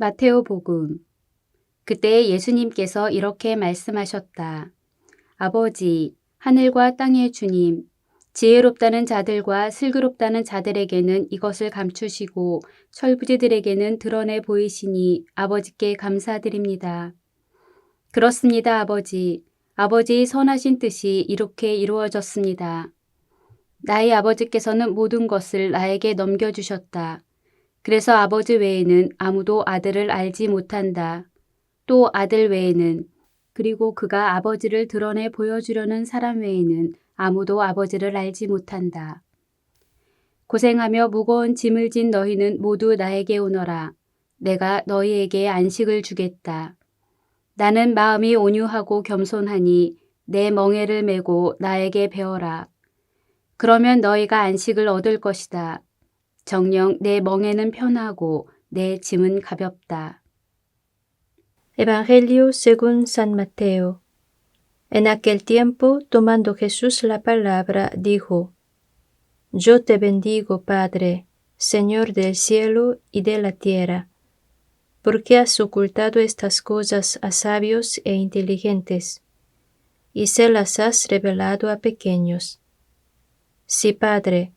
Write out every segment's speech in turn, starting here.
마테오 복음. 그때 예수님께서 이렇게 말씀하셨다. 아버지, 하늘과 땅의 주님, 지혜롭다는 자들과 슬그럽다는 자들에게는 이것을 감추시고 철부지들에게는 드러내 보이시니 아버지께 감사드립니다. 그렇습니다, 아버지. 아버지의 선하신 뜻이 이렇게 이루어졌습니다. 나의 아버지께서는 모든 것을 나에게 넘겨주셨다. 그래서 아버지 외에는 아무도 아들을 알지 못한다. 또 아들 외에는 그리고 그가 아버지를 드러내 보여주려는 사람 외에는 아무도 아버지를 알지 못한다. 고생하며 무거운 짐을 진 너희는 모두 나에게 오너라. 내가 너희에게 안식을 주겠다. 나는 마음이 온유하고 겸손하니 내 멍에를 메고 나에게 배워라. 그러면 너희가 안식을 얻을 것이다. 정령 내 멍에는 편하고 내 짐은 가볍다. Evangelio según San Mateo. En aquel tiempo, tomando Jesús la palabra, dijo, Yo te bendigo, Padre, Señor del cielo y de la tierra, porque has ocultado estas cosas a sabios e inteligentes, y se las has revelado a pequeños. Sí, Padre,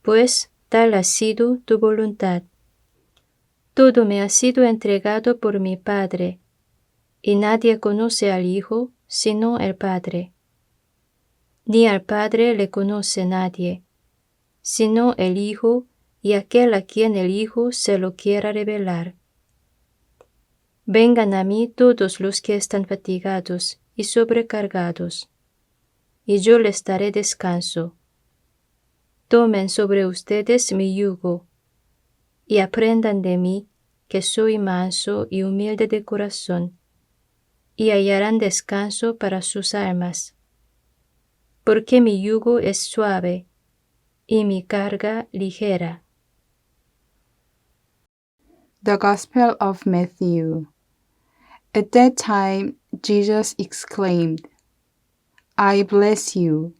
pues tal ha sido tu voluntad. Todo me ha sido entregado por mi Padre, y nadie conoce al Hijo sino el Padre. Ni al Padre le conoce nadie, sino el Hijo y aquel a quien el Hijo se lo quiera revelar. Vengan a mí todos los que están fatigados y sobrecargados, y yo les daré descanso. Tomen sobre ustedes mi yugo, y aprendan de mí, que soy manso y humilde de corazón, y hallarán descanso para sus almas. Porque mi yugo es suave y mi carga ligera. The Gospel of Matthew. At that time, Jesus exclaimed, I bless you,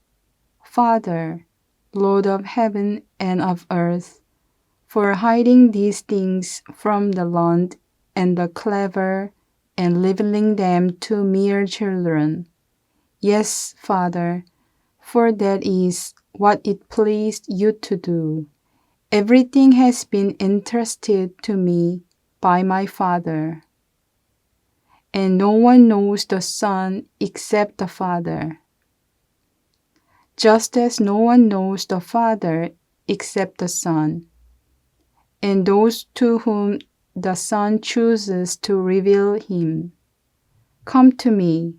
Father, Lord of heaven and of earth, for hiding these things from the learned and the clever and revealing them to mere children. Yes, Father, for that is what it pleased you to do. Everything has been entrusted to me by my Father. And no one knows the Son except the Father. Just as no one knows the Father except the Son, and those to whom the Son chooses to reveal him. Come to me,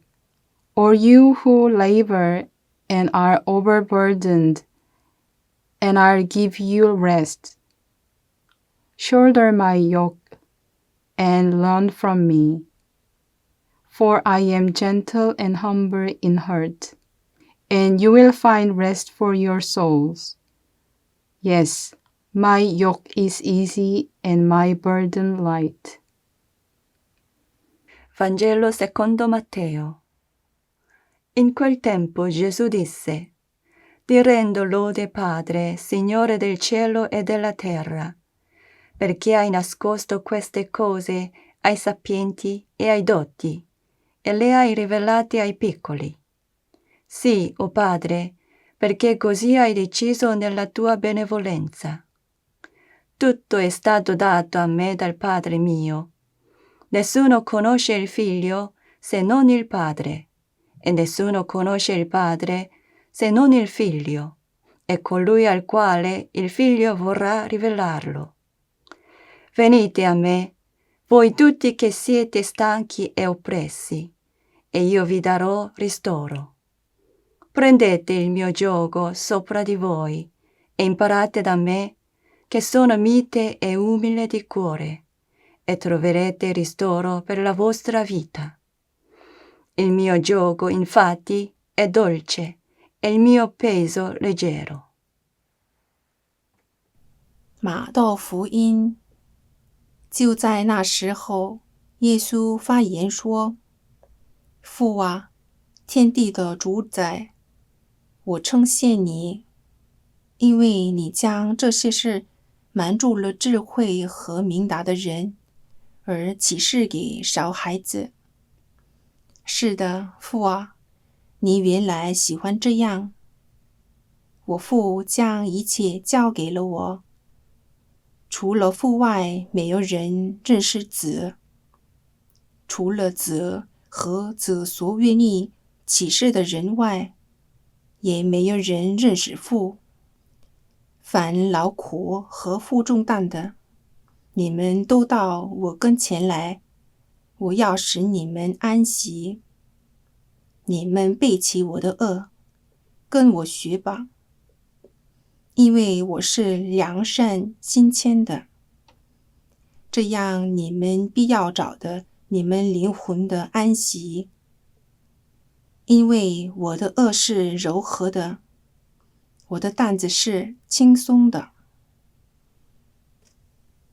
all you who labor and are overburdened, and I'll give you rest. Shoulder my yoke and learn from me, for I am gentle and humble in heart, and you will find rest for your souls. Yes, my yoke is easy and my burden light. Vangelo secondo Matteo. In quel tempo Gesù disse, Ti rendo lode Padre, Signore del cielo e della terra, perché hai nascosto queste cose ai sapienti e ai dotti, e le hai rivelate ai piccoli. Sì, o oh Padre, perché così hai deciso nella tua benevolenza. Tutto è stato dato a me dal Padre mio. Nessuno conosce il Figlio se non il Padre, e nessuno conosce il Padre se non il Figlio, e colui al quale il Figlio vorrà rivelarlo. Venite a me, voi tutti che siete stanchi e oppressi, e io vi darò ristoro. Prendete il mio gioco sopra di voi e imparate da me, che sono mite e umile di cuore, e troverete ristoro per la vostra vita. Il mio gioco, infatti, è dolce e il mio peso leggero. 马道福音。就在那时候，耶稣发言说：“父啊，天地的主宰， 我称谢你，因为你将这些事瞒住了智慧和明达的人，而启示给小孩子。是的，父啊，你原来喜欢这样。我父将一切交给了我，除了父外，没有人认识子；除了子和子所愿意启示的人外，也没有人认识父。凡劳苦和负重担的，你们都到我跟前来，我要使你们安息。你们背起我的恶，跟我学吧，因为我是良善心谦的。这样你们必要找的你们灵魂的安息，因为我的恶是柔和的，我的担子是轻松的。